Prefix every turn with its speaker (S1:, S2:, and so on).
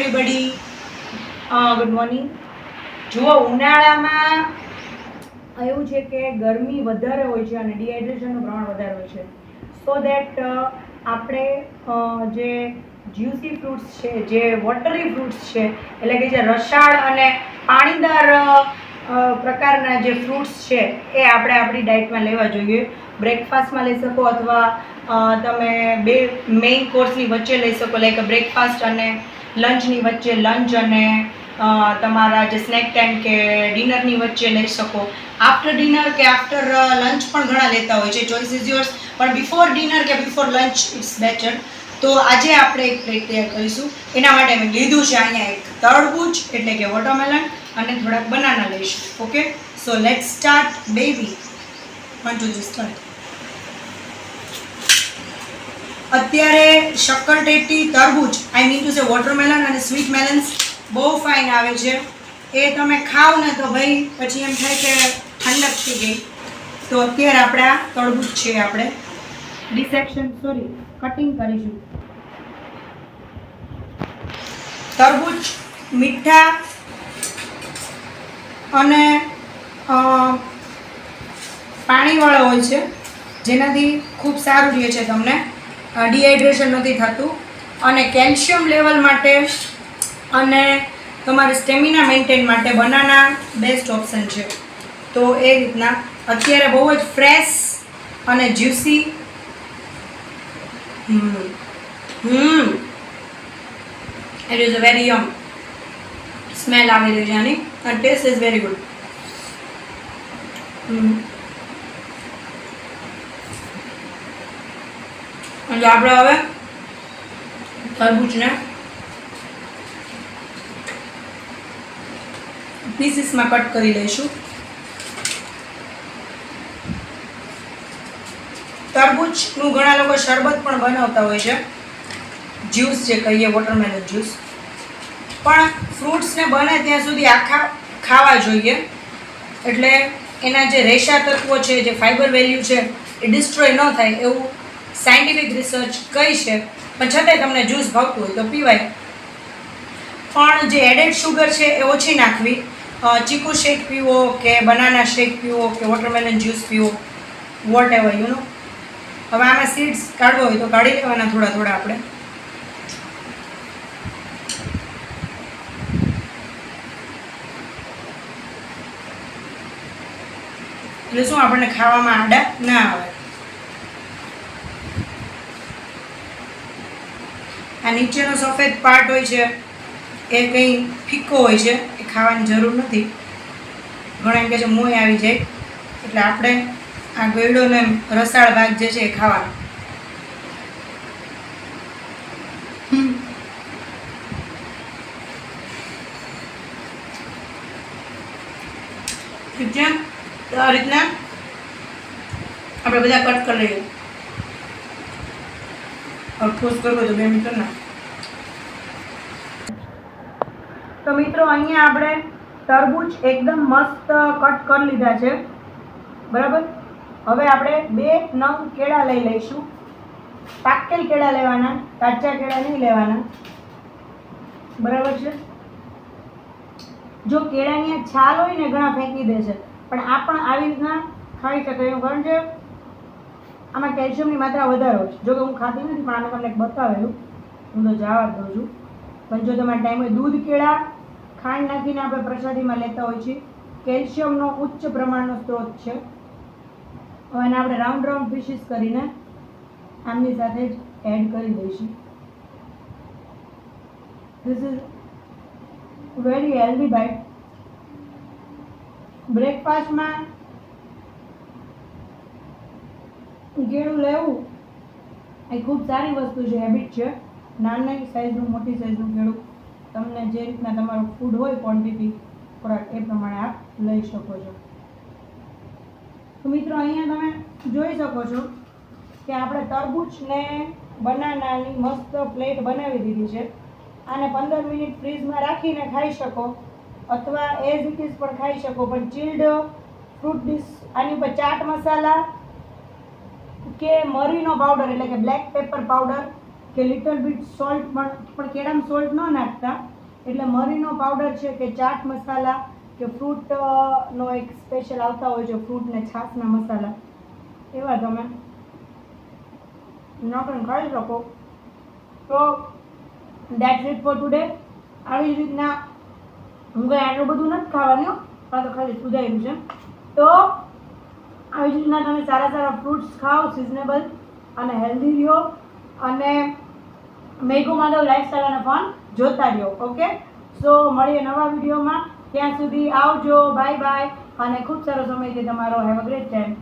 S1: Everybody good morning જુઓ, ઉનાળામાં એવું છે કે ગરમી વધારે હોય છે અને ડિહાઇડ્રેશનનું પ્રમાણ વધારે હોય છે. સો દેટ આપણે જે જ્યુસી ફ્રૂટ્સ છે, જે વોટરી ફ્રૂટ્સ છે, એટલે કે જે રસાળ અને પાણીદાર પ્રકારના જે ફ્રૂટ્સ છે, એ આપણે આપણી ડાયટમાં લેવા જોઈએ. બ્રેકફાસ્ટમાં લઈ શકો અથવા તમે બે મેઇન કોર્સની વચ્ચે લઈ શકો લાઈક બ્રેકફાસ્ટ અને લંચની વચ્ચે લંચ અને તમારા જે સ્નેક ટાઈમ કે ડિનરની વચ્ચે લઈ શકો. આફ્ટર ડિનર કે આફ્ટર લંચ પણ ઘણા લેતા હોય છે. ચોઈસ ઇઝ યોર્સ પણ બિફોર ડિનર કે બિફોર લંચ ઇટ્સ બેટર તો આજે આપણે એક પ્લેટ તૈયાર કરીશું. એના માટે મેં લીધું છે અહીંયા એક તરબૂચ, એટલે કે વોટરમેલન અને થોડાક બનાના લઈશું. Okay so let start baby one two start અત્યારે શક્કરટેટી તરબૂચ I mean to say watermelon અને સ્વીટ મેલન્સ બહુ ફાઇન આવે છે. એ તમે ખાવ ને તો ભાઈ પછી એમ થાય કે ઠંડક થઈ ગઈ. તો અત્યારે આપણે આ તરબૂચ છે આપણે. ડિસેક્શન સોરી કટિંગ કરીશું. તરબૂચ મીઠા અને પાણીવાળો હોય છે. જેનાથી ખૂબ સારું રહે છે તમને. ડિહાઇડ્રેશન નથી થતું. અને કેલ્શિયમ લેવલ માટે અને તમારે સ્ટેમિના મેન્ટેન માટે બનાના બેસ્ટ ઓપ્શન છે. તો એ રીતના અત્યારે બહુ જ ફ્રેશ અને juicy hmm. Hmm. It is very yum smell આવી રહી છે આની. Taste is very good hmm. એટલે આપણે હવે? તરબૂચને. પીસીસમાં કટ કરી લઈશું. તરબૂચનું ઘણા લોકો શરબત પણ બનાવતા હોય છે. જ્યુસ જે કહીએ વોટરમેલન જ્યુસ પણ ફ્રૂટ્સને બને ત્યાં સુધી આખા ખાવા જોઈએ. એટલે એના જે રેશા તત્વો છે, જે ફાઇબર વેલ્યુ છે, એ ડિસ્ટ્રોય ન થાય એવું સાયન્ટિફિક રિસર્ચ કઈ છે. પણ છતાંય તમને જ્યુસ ભાવતું હોય તો પીવાય. પણ જે એડેડ શુગર છે એ ઓછી નાખવી. ચીકુ શેક પીવો કે બનાના શેક પીવો કે વોટરમેલન જ્યુસ પીવો વોટ એવર યુ નો હવે આમાં સીડ્સ કાઢવો હોય તો કાઢી લેવાના થોડા થોડા આપણે. એટલે શું આપણને ખાવામાં આડા ના આવે? આ નીચેનો સફેદ પાર્ટ હોય છે એ કંઈ ફીકો હોય છે એ ખાવાની જરૂર નથી ઘણા એમ કહે છે મોય આવી જાય એટલે આપણે આ ગળ્યોને રસાળ ભાગ જે છે એ ખાવાનો હમ. ઠીક છે તો આ રીતના આપણે બધા કટ કરી લઈએ और ठोस કરવો તો બે મિનિટ ના તો મિત્રો, અહીંયા આપણે તરબૂચ એકદમ મસ્ત કટ કરી લીધા છે. બરાબર? હવે આપણે બે નવ કેળા લઈ લઈશું. પાકેલ કેળા લેવાના, કાચા કેળા નહીં લેવાના. બરાબર છે? જો કેળાની છાલ હોય ને ઘણા ફેંકી દે છે, પણ આ પણ આવી રીતના ખાઈ શકાય એવું કારણ છે આમાં કેલ્શિયમની માત્રા વધારે હોય છે. જો કે હું ખાતી નથી, પણ આને તમને બતાવેલું. હું તો જવા દઉં છું. પણ જો તમારે ટાઈમ દૂધ કેળા ખાંડ નાખીને આપણે પ્રસાદીમાં લેતા હોય છે કેલ્શિયમનો ઉચ્ચ પ્રમાણનો સ્ત્રોત છે. હવે એને આપણે રાઉન્ડ રાઉન્ડ પીસીસ કરીને આમની સાથે જ એડ કરી દઈશું. This is very healthy bite બ્રેકફાસ્ટમાં કેળું લેવું એ ખૂબ સારી વસ્તુ છે હેબિટ છે. નાની સાઈઝનું મોટી સાઈઝનું કેળું તમને જે રીતના તમારું ફૂડ હોય ક્વોન્ટિટી ખોરાક એ પ્રમાણે આપ લઈ શકો છો. તો મિત્રો, અહીંયા તમે જોઈ શકો છો કે આપણે તરબૂચને બનાનાની મસ્ત પ્લેટ બનાવી દીધી છે. આને પંદર મિનિટ ફ્રીઝમાં રાખીને ખાઈ શકો અથવા એઝ ઇટ ઇઝ પણ ખાઈ શકો, પણ ચીલ્ડ ફ્રૂટ ડીશ આની ઉપર ચાટ મસાલા કે મરીનો પાવડર એટલે કે બ્લેક પેપર પાવડર કે લિટલ બીટ સોલ્ટ પણ પણ કેળામાં સોલ્ટ ન નાખતા. એટલે મરીનો પાવડર છે કે ચાટ મસાલા કે ફ્રૂટનો એક સ્પેશિયલ આવતા હોય છે ફ્રૂટ ને છાશના મસાલા એવા તમે. નાખીને ખાઈ શકો. તો દેટ્સ ઇટ ફોર ટુડે આવી જ રીતના હું કંઈ આટલું બધું નથી ખાવાનું પણ તો ખાલી સુધાર્યું છે. તો, આવી જ રીતના તમે સારા સારા ફ્રૂટ્સ ખાઓ સિઝનેબલ અને હેલ્ધી રહ્યો. અને મેઘુ માધવ લાઈફસ્ટાઈલ ફોન જોતા રહ્યો ઓકે સો મળીએ નવા વિડીયોમાં ત્યાં સુધી આવજો બાય બાય અને ખૂબ સારો સમય છે તમારો હેવ અ ગ્રેટ ટાઈમ